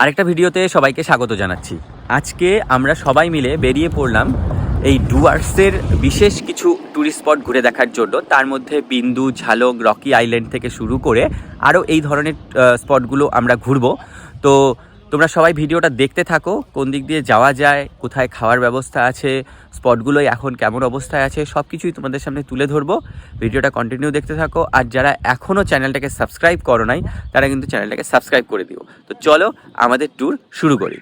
আরেকটা ভিডিওতে সবাইকে স্বাগত জানাচ্ছি। আজকে আমরা সবাই মিলে বেরিয়ে পড়লাম এই ডুয়ার্সের বিশেষ কিছু ট্যুরিস্ট স্পট ঘুরে দেখার জন্য। তার মধ্যে বিন্দু, ঝালক, রকি আইল্যান্ড থেকে শুরু করে আরও এই ধরনের স্পটগুলো আমরা ঘুরবো। তো তোমরা সবাই ভিডিওটা দেখতে থাকো, কোন দিক দিয়ে যাওয়া যায়, কোথায় খাওয়ার ব্যবস্থা আছে স্পটগুলো এখন কেমন অবস্থায় আছে সব কিছুই তোমাদের সামনে তুলে ধরবো। ভিডিওটা কন্টিনিউ দেখতে থাকো, আর যারা এখনও চ্যানেলটাকে সাবস্ক্রাইব করো নাই, তারা কিন্তু চ্যানেলটাকে সাবস্ক্রাইব করে দিও। তো চলো আমাদের ট্যুর শুরু করি।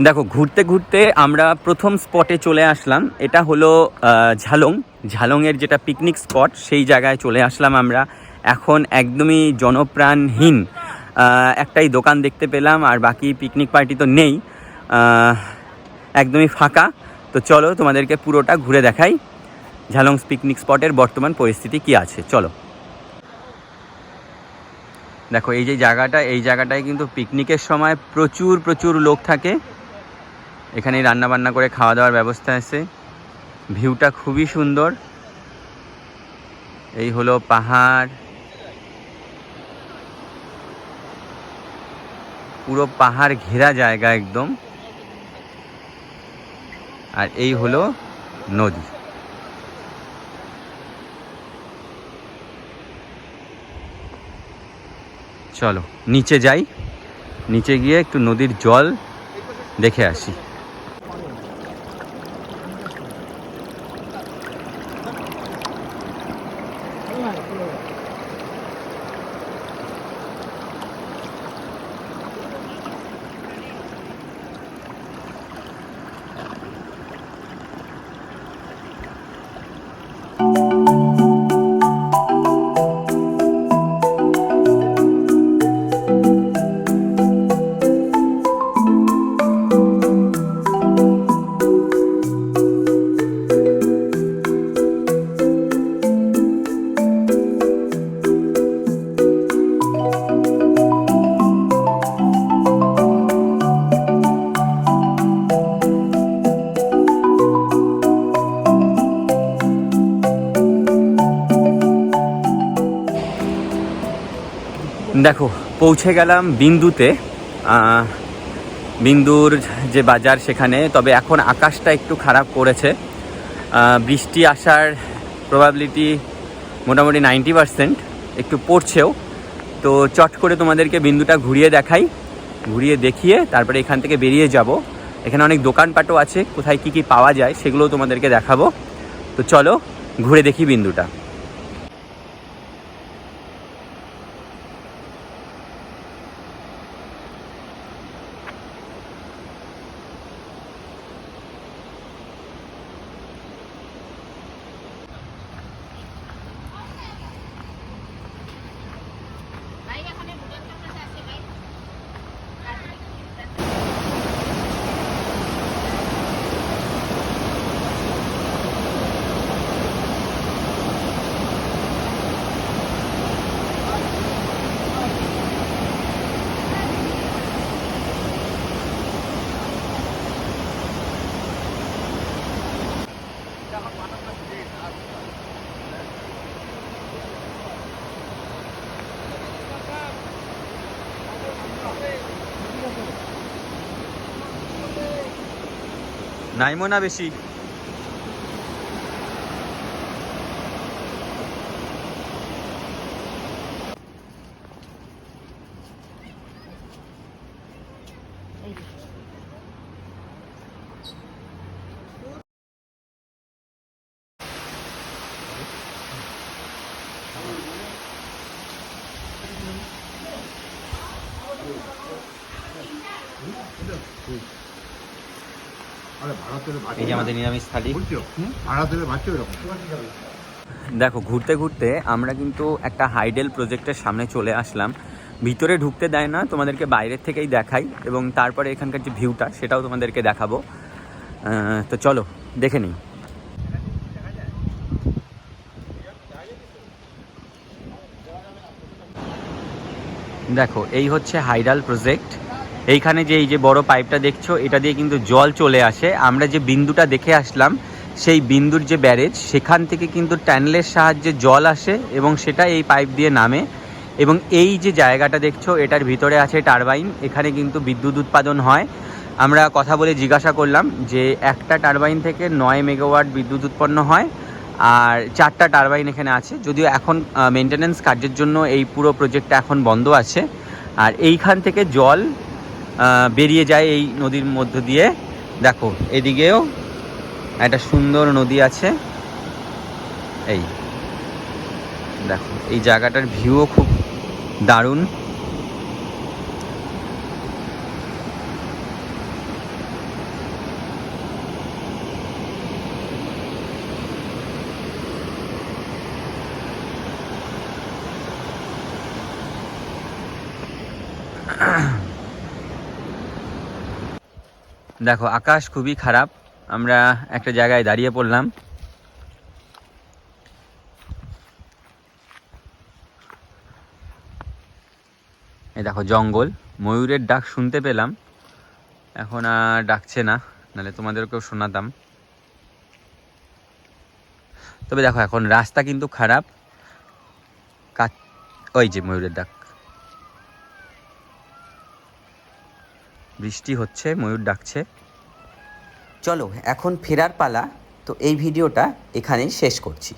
দেখো, ঘুরতে ঘুরতে আমরা প্রথম স্পটে চলে আসলাম। এটা হলো ঝালং। ঝালংয়ের যেটা পিকনিক স্পট সেই জায়গায় চলে আসলাম আমরা। এখন একদমই জনপ্রাণহীন একটাই দোকান দেখতে পেলাম, আর বাকি পিকনিক পার্টি তো নেই একদমই ফাঁকা। তো চলো, তোমাদেরকে পুরোটা ঘুরে দেখাই, ঝালং পিকনিক স্পটের বর্তমান পরিস্থিতি কি আছে। চলো। দেখো, এই যে জায়গাটা, এই জায়গাটায় কিন্তু পিকনিকের সময় প্রচুর প্রচুর লোক থাকে। এখানে রান্না বান্না করে খাওয়া দাওয়ার ব্যবস্থা আছে। ভিউটা খুবই সুন্দর। এই হলো পাহাড়। পুরো পাহাড় ঘেরা জায়গা একদম। আর এই হলো নদী। চলো, নিচে যাই। নিচে গিয়ে একটু নদীর জল দেখে আসি। দেখো, পৌঁছে গেলাম বিন্দুতে। বিন্দুর যে বাজার সেখানে, তবে এখন আকাশটা একটু খারাপ করেছে। বৃষ্টি আসার প্রবাবিলিটি মোটামুটি নাইনটি পারসেন্ট একটু পড়ছেও। তো চট করে তোমাদেরকে বিন্দুটা ঘুরিয়ে দেখাই। ঘুরিয়ে দেখিয়ে তারপরে এখান থেকে বেরিয়ে যাব। এখানে অনেক দোকানপাটও আছে, কোথায় কি কি পাওয়া যায় সেগুলোও তোমাদেরকে দেখাবো। তো চলো, ঘুরে দেখি বিন্দুটা। নাইমো না বেশি? আমাদের নিরামিষ দেখো ঘুরতে ঘুরতে আমরা কিন্তু একটা হাইডেল প্রজেক্টের সামনে চলে আসলাম। ভিতরে ঢুকতে দেয় না তোমাদেরকে বাইরের থেকেই দেখাই এবং তারপরে এখানকার যে ভিউটা সেটাও তোমাদেরকে দেখাবো। তো চলো দেখে নিই। দেখো এই হচ্ছে হাইডাল প্রজেক্ট। এইখানে যে এই যে বড় পাইপটা দেখছ, এটা দিয়ে কিন্তু জল চলে আসে। আমরা যে বিন্দুটা দেখে আসলাম, সেই বিন্দুর যে ব্যারেজ, সেখান থেকে কিন্তু ট্যানেলের সাহায্যে জল আসে এবং সেটা এই পাইপ দিয়ে নামে। এবং এই যে জায়গাটা দেখছ, এটার ভিতরে আছে টারবাইন, এখানে কিন্তু বিদ্যুৎ উৎপাদন হয়। আমরা কথা বলে জিজ্ঞাসা করলাম যে একটা টারবাইন থেকে নয় মেগাওয়াট বিদ্যুৎ উৎপন্ন হয়, আর চারটা টারবাইন এখানে আছে। যদিও এখন মেনটেনেন্স কাজের জন্য এই পুরো প্রজেক্টটা এখন বন্ধ আছে। আর এইখান থেকে জল বেরিয়ে যায় এই নদীর মধ্য দিয়ে। দেখো, এদিকেও একটা সুন্দর নদী আছে। এই দেখো, এই জায়গাটার ভিউও খুব দারুণ। দেখো, আকাশ খুবই খারাপ। আমরা একটা জায়গায় দাঁড়িয়ে পড়লাম। এই দেখো, জঙ্গল। ময়ূরের ডাক শুনতে পেলাম। এখন আর ডাকছে না, নাহলে তোমাদেরকেও শোনাতাম। তবে দেখো, এখন রাস্তা কিন্তু খারাপ। কা- ওই যে ময়ূরের ডাক। বৃষ্টি হচ্ছে ময়ূর ডাকছে। চলো এখন ফেরার পালা। তো এই ভিডিওটা এখানেই শেষ করছি।